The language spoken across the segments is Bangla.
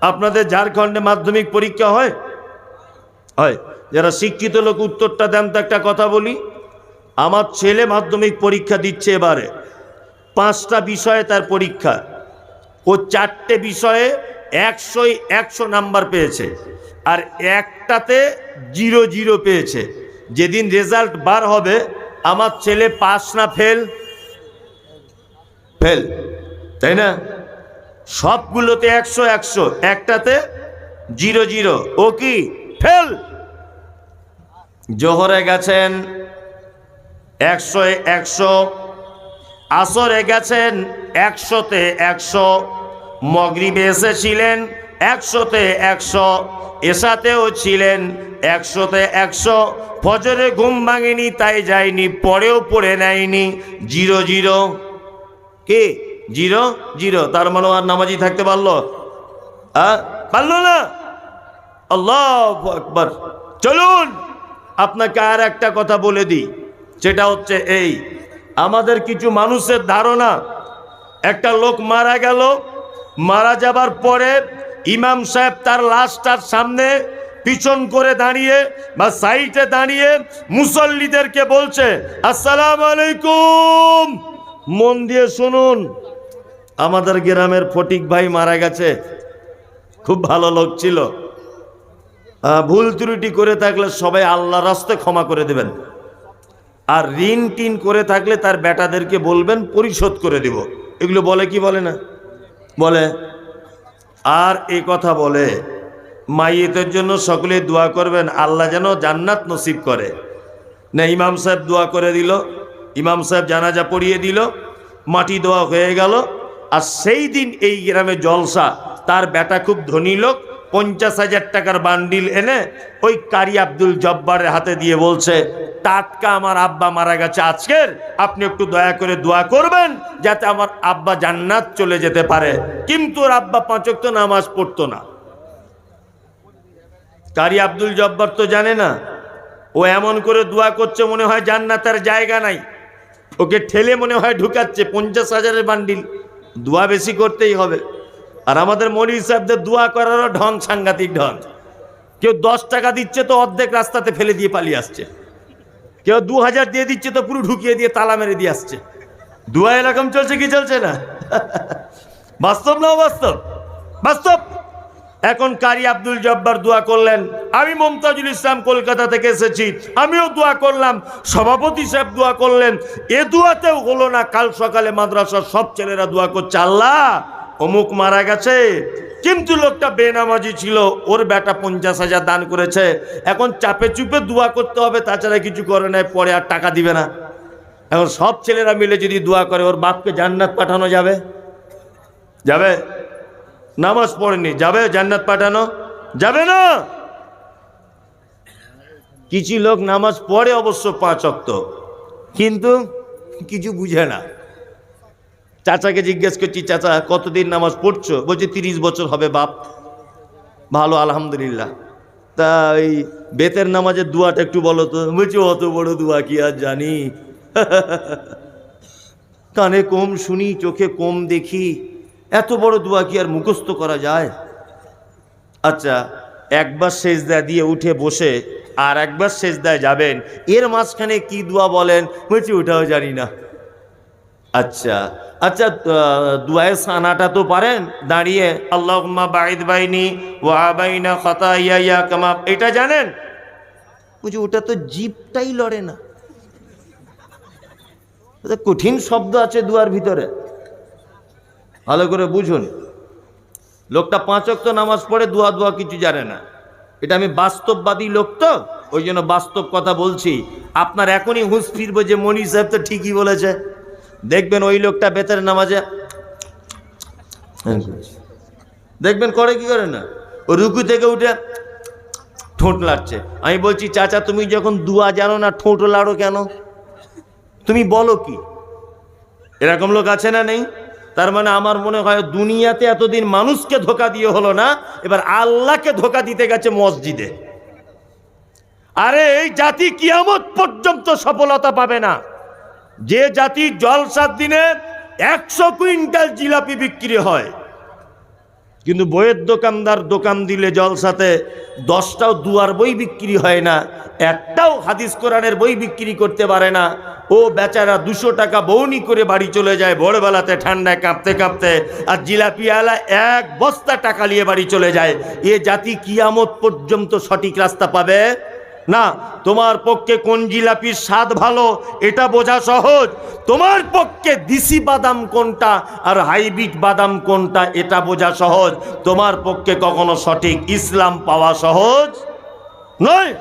আপনাদের ঝাড়খণ্ডে মাধ্যমিক পরীক্ষা হয়? হয়। যারা শিক্ষিত লোক, উত্তরটা দেন তো একটা কথা বলি। আমার ছেলে মাধ্যমিক পরীক্ষা দিচ্ছে এবারে। পাঁচটা বিষয়ে তার পরীক্ষা। ও চারটে বিষয়ে একশোই একশো নাম্বার পেয়েছে। আর একটাতে জিরো জিরো পেয়েছে। যেদিন রেজাল্ট বার হবে, আমার ছেলে পাস না, ফেল। ফেল। তাই না? সবগুলোতে একশো একশো, একটাতে জিরো জিরো। ও কি? ফেল! জোহরে গেছেন একশো একশো। আসরে গেছেন একশোতে একশো। মগরিবে এসেছিলেন একশোতে একশো। এসাতেও ছিলেন একশোতে একশো। ফজরে ঘুম ভাঙেনি, তাই যায়নি, পরেও পড়ে নেয়নি, জিরো জিরো। কে? Zero zero. তার মানে আর নামাজি থাকতে পারল? হ্যাঁ? পারল না? আল্লাহ আকবর। চলুন, আপনাকে আর একটা কথা বলে দিই। সেটা হচ্ছে এই, আমাদের কিছু মানুষের ধারণা, একটা লোক মারা গেল, মারা যাবার পরে ইমাম সাহেব তার লাশটার সামনে পিছন করে দাঁড়িয়ে বা সাইডে দাঁড়িয়ে মুসল্লিদেরকে বলছে, আসসালাম আলাইকুম। মন দিয়ে শুনুন। আমাদের গ্রামের ফটিক ভাই মারা গেছে। খুব ভালো লোক ছিল। ভুল ত্রুটি করে থাকলে সবাই আল্লাহ রাস্তে ক্ষমা করে দেবেন। আর ঋণ টিন করে থাকলে তার বেটাদেরকে বলবেন, পরিশোধ করে দিব। এগুলো বলে কি বলে না? বলে, আর এই কথা বলে, মাইয়েতের জন্য সকলে দোয়া করবেন, আল্লাহ যেন জান্নাত নসিব করে। না, ইমাম সাহেব দোয়া করে দিল। ইমাম সাহেব জানাজা পড়িয়ে দিল। মাটি দোয়া হয়ে গেল। আর সেই দিন এই গ্রামে জলসা। তার বেটা খুব ধনী লোক, পঞ্চাশ হাজার টাকার বান্ডিল এনে ওই কারি আব্দুল জব্বারের হাতে দিয়ে বলছে, টাটকা আমার আব্বা মারা গেছে আজকের, আপনি একটু দয়া করে দোয়া করবেন যাতে আমার আব্বা জান্নাত চলে যেতে পারে। কিন্তু ওর আব্বা পাঁচক তো নামাজ পড়তো না। কারি আব্দুল জব্বার তো জানে না, ও এমন করে দোয়া করছে মনে হয় জান্নাতের জায়গা নাই। ওকে ঠেলে মনে হয় ঢুকাচ্ছে, পঞ্চাশ হাজারের বান্ডিল। দোয়া বেশি করতেই হবে। আর আমাদের মনি সাহেবদের দোয়া করারও ঢং সাংঘাতিক ঢং। কেউ দশ টাকা দিচ্ছে তো অর্ধেক রাস্তাতে ফেলে দিয়ে পালিয়ে আসছে। কেউ দু হাজার দিয়ে দিচ্ছে তো পুরো ঢুকিয়ে দিয়ে তালা মেরে দিয়ে আসছে। দোয়া এরকম চলছে কি চলছে না? বাস্তব না বাস্তব বাস্তব? এখন কারি আব্দুল জব্বার দোয়া করলেন, আমি মমতাজুল ইসলাম কলকাতা থেকে এসেছি, আমিও দোয়া করলাম, সভাপতি সাহেব দোয়া করলেন, এ দোয়াতেও হলো না কাল সকালে মাদ্রাসার সব ছেলেরা দোয়া করছে, আল্লাহ, অমুক মারা গেছে, কিন্তু লোকটা বেনামাজি ছিল, ওর বেটা পঞ্চাশ হাজার দান করেছে, এখন চাপে চুপে দোয়া করতে হবে, তাছাড়া কিছু করে নাই পরে আর টাকা দিবে না। এখন সব ছেলেরা মিলে যদি দোয়া করে, ওর বাপকে জান্নাত পাঠানো যাবে? যাবে? নামাজ পড়েনি যাবে? জান্নাত পাঠানো? যাবে না? কিছু লোক নামাজ পড়ে অবশ্য পাঁচ অক্ত। কিন্তু কিছু বুঝে না। চাচাকে জিজ্ঞেস করছি, চাচা, কতদিন নামাজ পড়ছো? বলছে, তিরিশ বছর হবে বাপ। ভালো, আলহামদুলিল্লাহ। তা এই বেতের নামাজের দুয়াটা একটু বলো তো। বলছি, অত বড় দুয়া কি আর জানি? কানে কম শুনি, চোখে কম দেখি। এত বড় দোয়া কি আর মুখস্থ করা যায়? আচ্ছা একবার সেজদা দিয়ে উঠে বসে আর একবার সেজদায় যাবেন, এর মাঝখানে কি দোয়া বলেন? বলছি ওটাও জানি না। আচ্ছা আচ্ছা দুয়ায় সানাটা তো পারেন? দাঁড়িয়ে আল্লাহ বাইদ বাইনি ওয়া বাইনা খতা ইয়া ইয়া কামা এটা জানেন? বলছি ওটা তো জিপটাই লড়ে না। কঠিন শব্দ আছে দুয়ার ভিতরে। ভালো করে বুঝুন। লোকটা পাঁচ অক্ত নামাজ পড়ে দোয়া দোয়া কিছু জানে না। এটা আমি বাস্তববাদী লোক তো, ওই জন্য বাস্তব কথা বলছি। আপনার এখনই হুঁশ ফিরবো যে মনি সাহেব তো ঠিকই বলেছে। দেখবেন ওই লোকটা বেতের নামাজে দেখবেন করে কি করে না? ও রুকু থেকে উঠে ঠোঁট লাড়ছে। আমি বলছি, চাচা, তুমি যখন দুয়া জানো না, ঠোঁট লাড়ো কেন? তুমি বলো কি? এরকম লোক আছে না নেই? তার মানে আমার মনে হয় দুনিয়াতে এতদিন মানুষকে ধোকা দিয়ে হলো না, এবার আল্লাহকে ধোকা দিতে গেছে মসজিদে। আরে এই জাতি কিয়ামত পর্যন্ত সফলতা পাবে না। যে জাতি জলসার দিনে একশো কুইন্টাল জিলাপি বিক্রি হয়। কিন্তু বইয়ের দোকানদার দোকান দিলে জলসাতে দশটাও দুয়ার বই বিক্রি হয় না, একটাও হাদিস কোরআনের বই বিক্রি করতে পারে না। ও বেচারা দুশো টাকা বৌনি করে বাড়ি চলে যায় ভোরবেলাতে, ঠান্ডায় কাঁপতে কাঁপতে, আর জিলাপিয়ালা এক বস্তা টাকা নিয়ে বাড়ি চলে যায়। এ জাতি কিয়ামত পর্যন্ত সঠিক রাস্তা পাবে? না, তোমার পক্ষে কোন জিলাপির স্বাদ ভালো, এটা বোঝা সহজ। তোমার পক্ষে দিশি বাদাম কোনটা আর হাইব্রিড বাদাম কোনটা, এটা বোঝা সহজ। তোমার পক্ষে কখনো সঠিক ইসলাম পাওয়া সহজ নয়।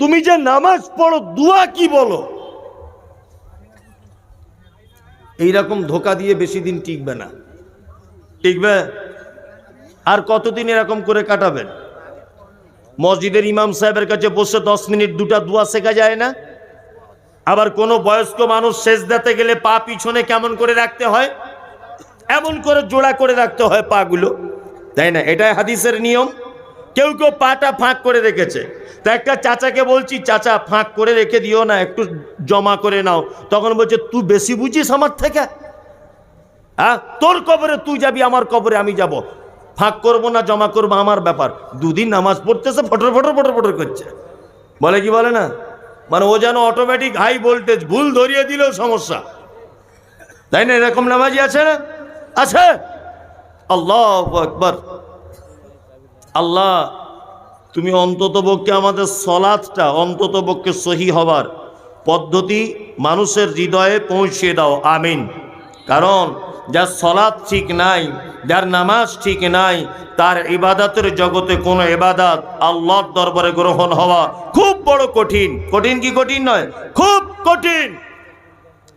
তুমি যে নামাজ পড়ো, দুয়া কি বলো? এইরকম ধোকা দিয়ে বেশি দিন টিকবে না। টিকবে? আর কতদিন এরকম করে কাটাবেন? মসজিদের ইমাম সাহেবের কাছে বসে দশ মিনিট দুটা দোয়া শেখা যায় না? আবার কোনো বয়স্ক মানুষ শেষ দিতে গেলে পা পিছনে কেমন করে রাখতে হয়? এমন করে জোড়া করে রাখতে হয় পাগুলো। তাই না? এটাই হাদিসের নিয়ম। কেউ কেউ পাটা ফাঁক করে রেখেছে। তা একটা চাচাকে বলছি, চাচা, ফাঁক করে রেখে দিও না, একটু জমা করে নাও। তখন বলছে তুই বেশি বুঝিস আমার থেকে? হ্যাঁ তোর কবরে তুই যাবি, আমার কবরে আমি যাব। ফাঁক করব না, জমা করব, আমার ব্যাপার। দুদিন নামাজ পড়তেছে, ফটর ফটর ফটর ফটর করছে। বলে কি বলে না? মানে ও যেন অটোমেটিক হাই ভোল্টেজ ভুল ধরিয়ে দিলেও সমস্যা। তাই না, এরকম নামাজি আছে না? আছে? আল্লাহ একবার আল্লাহ, তুমি অন্তত পক্ষে আমাদের সলাদটা অন্তত পক্ষে সহি হবার পদ্ধতি মানুষের হৃদয়ে পৌঁছে দাও, আমিন। কারণ যার সলাদ ঠিক নাই, যার নামাজ ঠিক নাই, তার ইবাদতের জগতে কোনো ইবাদত আল্লাহর দরবারে গ্রহণ হওয়া খুব বড় কঠিন। কঠিন কি কঠিন নয়? খুব কঠিন।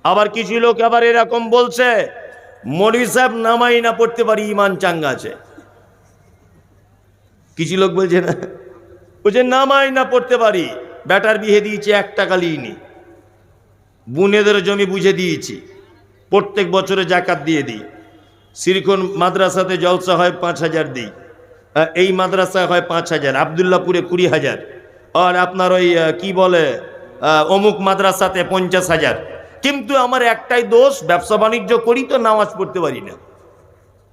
আবার কিছু লোক আবার এরকম বলছে মৌলী সাহেব নামাই না পড়তে পারি, ইমান চাঙ্গা আছে। কিছু লোক বলছে না, বলছে নামাই না পড়তে পারি, ব্যাটার বিহে দিয়েছি, এক টাকা লিইনি। বুনেদের জমি বুঝে দিয়েছি। প্রত্যেক বছরে জাকাত দিয়ে দিই। সিরিকন মাদ্রাসাতে জলসা হয় পাঁচ হাজার দিই। এই মাদ্রাসায় হয় পাঁচ হাজার আবদুল্লাপুরে কুড়ি হাজার। আর আপনার ওই কি বলে অমুক মাদ্রাসাতে পঞ্চাশ হাজার। কিন্তু আমার একটাই দোষ, ব্যবসা বাণিজ্য করি তো নামাজ পড়তে পারি না।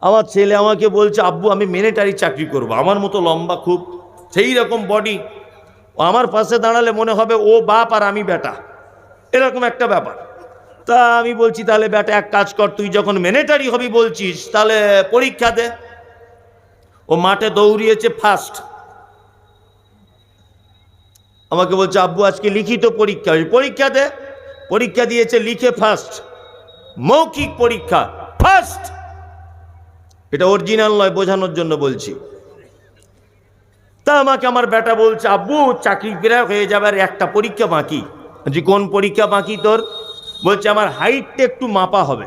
আমার ছেলে আমাকে বলছে, আব্বু, আমি মিলিটারি চাকরি করব। আমার মতো লম্বা খুব, সেই রকম বডি আমার পাশে দাঁড়ালে মনে হবে ও বাপ আর আমি বেটা। এরকম একটা ব্যাপার। তা আমি বলছি, তাহলে বেটা এক কাজ কর, তুই যখন মিলিটারি হবি বলছিস, তাহলে পরীক্ষা দে। ও মাঠে দৌড়িয়েছে ফার্স্ট আমাকে বলছে, আব্বু, আজকে লিখিত পরীক্ষা। পরীক্ষা দে। পরীক্ষা দিয়েছে, লিখে ফার্স্ট মৌখিক পরীক্ষা ফার্স্ট এটা অরিজিনাল নয়, বোঝানোর জন্য বলছি। তা আমাকে আমার বেটা বলছে, আব্বু, চাকরি প্রায় হয়ে যাবে আর একটা পরীক্ষা বাকি। যে কোন পরীক্ষা বাকি তোর? বলছে, আমার হাইটটা একটু মাপা হবে।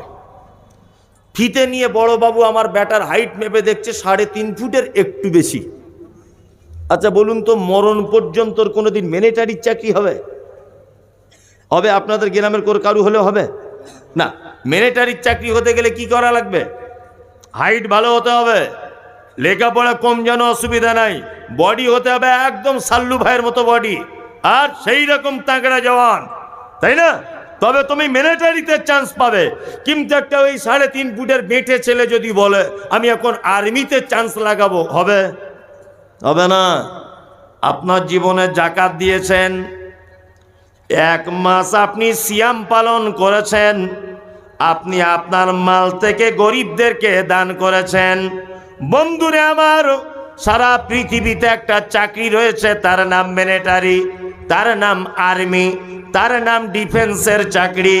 ফিতে নিয়ে বড় বাবু আমার ব্যাটার হাইট মেপে দেখছে, সাড়ে তিন ফুটের একটু বেশি। আচ্ছা বলুন তো, মরণ পর্যন্ত কোনোদিন মিলিটারির চাকরি হবে? হবে আপনাদের গ্রামের কোর কারু হলে হবে? না মিলিটারির চাকরি হতে গেলে কি করা লাগবে? হাইট ভালো হতে হবে। লেখাপড়া কম যেন অসুবিধা নাই। বডি হতে হবে একদম সাল্লু ভাইয়ের মতো বডি আর সেই রকম তাগড়া জওয়ান। তাই না? তবে তুমি মিলিটারিতে চান্স পাবে। কিন্তু একটা ওই সাড়ে তিন ফুটের বেঁটে ছেলে যদি বলে, আমি এখন আর্মিতে চান্স লাগাবো। হবে? হবে না। আপনার জীবনে জাকাত দিয়েছেন। এক মাস আপনি সিয়াম পালন করেছেন। আপনি আপনার মাল থেকে গরিবদেরকে দান করেছেন। বন্ধুরে আমার, সারা পৃথিবীতে একটা চাকরি রয়েছে, তার নাম মিলিটারি তার নাম আর্মি তার নাম ডিফেন্সের চাকরি।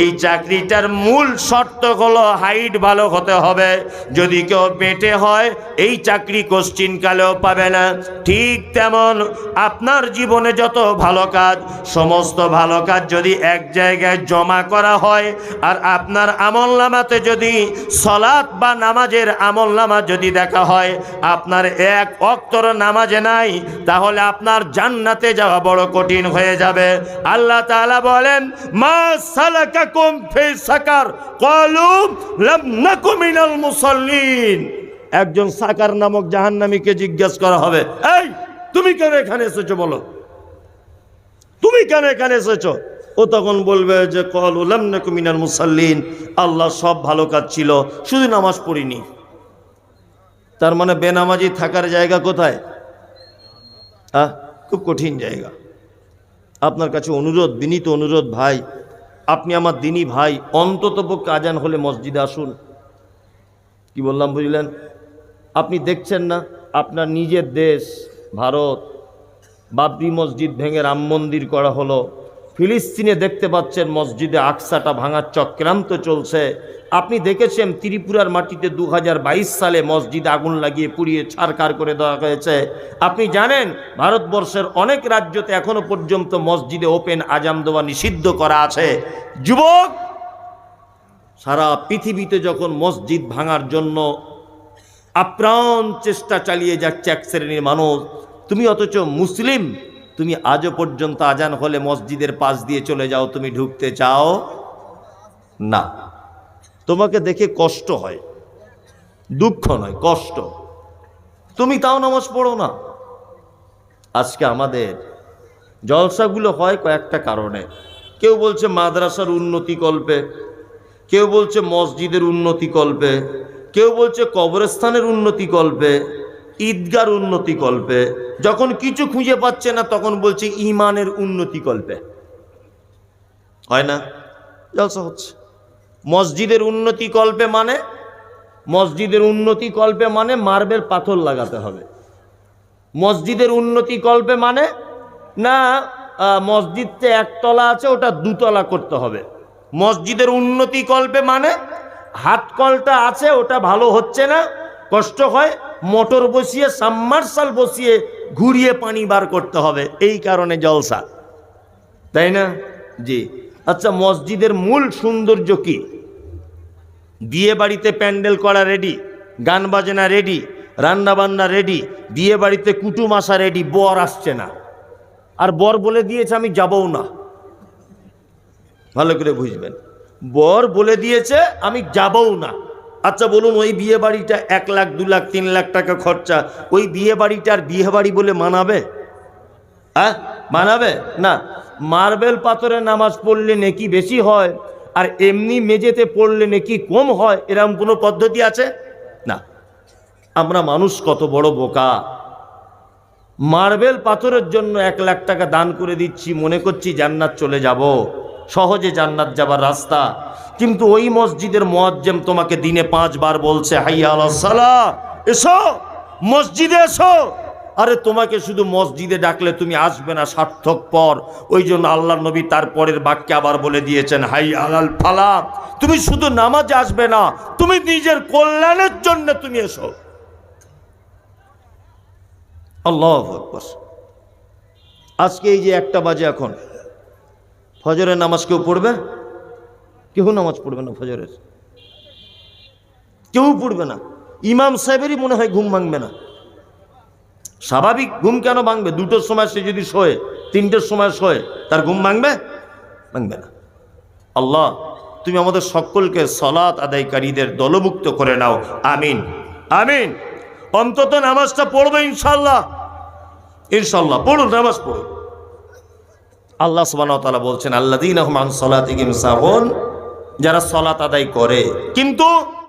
এই চাকরিটার মূল শর্ত হলো হাইট ভালো হতে হবে। যদি কেউ পেটে হয়, এই চাকরি কোশ্চিন কালেও পাবে না। ঠিক তেমন আপনার জীবনে যত ভালো কাজ, সমস্ত ভালো কাজ যদি এক জায়গায় জমা করা হয়, আর আপনার আমল নামাতে যদি সলাৎ বা নামাজের আমল নামা যদি দেখা হয়, আপনার এক অক্তর নামাজে নাই, তাহলে আপনার জান্নাতে যাওয়া বড় কঠিন হয়ে যাবে। আল্লাহ ফি সাকার, ক্বালু লাম নাকু মিনাল মুসাল্লিন। একজন সাকার নামক জাহান্নামীকে জিজ্ঞেস করা হবে, এই, তুমি কেন এখানে এসেছ বলো? তুমি কেন এখানে এসেছ? ও তখন বলবে যে কল উলাম নাকু মিনাল মুসাল্লিন, আল্লাহ সব ভালো কাজ ছিল, শুধু নামাজ পড়িনি। তার মানে বেনামাজি থাকার জায়গা কোথায়? খুব কঠিন জায়গা। আপনার কাছে অনুরোধ, বিনীত অনুরোধ, ভাই। আপনি আমার দিনই ভাই, অন্তত পক্ষে আজান হলে মসজিদে আসুন। কি বললাম, বুঝলেন? আপনি দেখছেন না, আপনার নিজের দেশ, ভারত, বাবরি মসজিদ ভেঙে রাম মন্দির করা হলো। ফিলিস্তিনে দেখতে পাচ্ছেন মসজিদে আকসাটা ভাঙার চক্রান্ত চলছে। আপনি দেখেছেন ত্রিপুরার মাটিতে দু হাজার বাইশ সালে মসজিদ আগুন লাগিয়ে পুড়িয়ে ছারকার করে দেওয়া হয়েছে। আপনি জানেন, ভারতবর্ষের অনেক রাজ্যতে এখনও পর্যন্ত মসজিদে ওপেন আজাম দেওয়া নিষিদ্ধ করা আছে। যুবক, সারা পৃথিবীতে যখন মসজিদ ভাঙার জন্য আপ্রাণ চেষ্টা চালিয়ে যাচ্ছে এক শ্রেণির মানুষ, তুমি অথচ মুসলিম। তুমি আজও পর্যন্ত আজান হলে মসজিদের পাশ দিয়ে চলে যাও, তুমি ঢুকতে চাও? না। তোমাকে দেখে কষ্ট হয়। দুঃখ নয়, কষ্ট। তুমি তাও নামাজ পড়ো না। আজকে আমাদের জলসাগুলো হয় কয়েকটা কারণে। কেউ বলছে মাদ্রাসার উন্নতি কল্পে, কেউ বলছে মসজিদের উন্নতি কল্পে, কেউ বলছে কবরস্থানের উন্নতি কল্পে। ঈদগার উন্নতি কল্পে। যখন কিছু খুঁজে পাচ্ছে না তখন বলছে ইমানের উন্নতি কল্পে। হয় না? জলসা হচ্ছে। মসজিদের উন্নতি কল্পে মানে মসজিদের উন্নতি কল্পে মানে মার্বেল পাথর লাগাতে হবে। মসজিদের উন্নতি কল্পে মানে না আহ, মসজিদতে একতলা আছে ওটা দুতলা করতে হবে। মসজিদের উন্নতি কল্পে মানে হাত কলটা আছে ওটা ভালো হচ্ছে না কষ্ট হয় মোটর বসিয়ে সাবমার্সাল বসিয়ে ঘুরিয়ে পানি বার করতে হবে। এই কারণে জলসা। তাই না? জি। আচ্ছা মসজিদের মূল সৌন্দর্য কি? বিয়ে বাড়িতে প্যান্ডেল করা রেডি, গান বাজনা রেডি রান্নাবান্না রেডি, বিয়ে বাড়িতে কুটুম আসা রেডি, বর আসছে না। আর বর বলে দিয়েছে, আমি যাবও না। ভালো করে বুঝবেন। বর বলে দিয়েছে, আমি যাবও না। আচ্ছা বলুন, ওই বিয়ে বাড়িটা এক লাখ, দু লাখ, তিন লাখ টাকা খরচা, ওই বিয়ে বাড়িটার বিয়ে বাড়ি বলে মানাবে? হ্যাঁ? মানাবে? না। মার্বেল পাথরে নামাজ পড়লে নাকি বেশি হয়, আর এমনি মেঝেতে পড়লে নাকি কম হয় এরকম কোনো পদ্ধতি আছে? না। আমরা মানুষ কত বড় বোকা। মার্বেল পাথরের জন্য এক লাখ টাকা দান করে দিচ্ছি, মনে করছি জান্নাত চলে যাব। সহজে জান্নাত যাবার রাস্তা। কিন্তু ওই মসজিদের মোয়াজ্জেম তোমাকে দিনে পাঁচবার বলছে, হাইয়া সালাহ এসো, মসজিদে এসো। আরে তোমাকে শুধু মসজিদে ডাকলে তুমি আসবে না সার্থক পর। ওই জন্য আল্লাহ নবী তার পরের বাক্যে আবার বলে দিয়েছেন হাই আলাল ফালা তুমি শুধু নামাজে আসবে না, তুমি নিজের কল্যাণের জন্য তুমি এসো। আল্লাহ আজকে এই যে একটা বাজে এখন ফজরের নামাজ কেউ পড়বে? কেউ নামাজ পড়বে না ফজরের? কেউ পড়বে না। ইমাম সাহেবেরই মনে হয় ঘুম ভাঙবে না। স্বাভাবিক ঘুম কেন ভাঙবে? দুটোর সময় সে যদি শোয়ে, তিনটের সময় শোয়, তার ঘুম ভাঙবে? ভাঙবে না। আল্লাহ, তুমি আমাদের সকলকে সলাৎ আদায়কারীদের দলভুক্ত করে নাও। আমিন। আমিন। অন্তত নামাজটা পড়বে ইনশাল্লাহ ইনশাল্লাহ পড়ুন, নামাজ পড়ুন। আল্লাহ ওয়া বলছেন আল্লাহ যারা সলাত আদায় করে। কিন্তু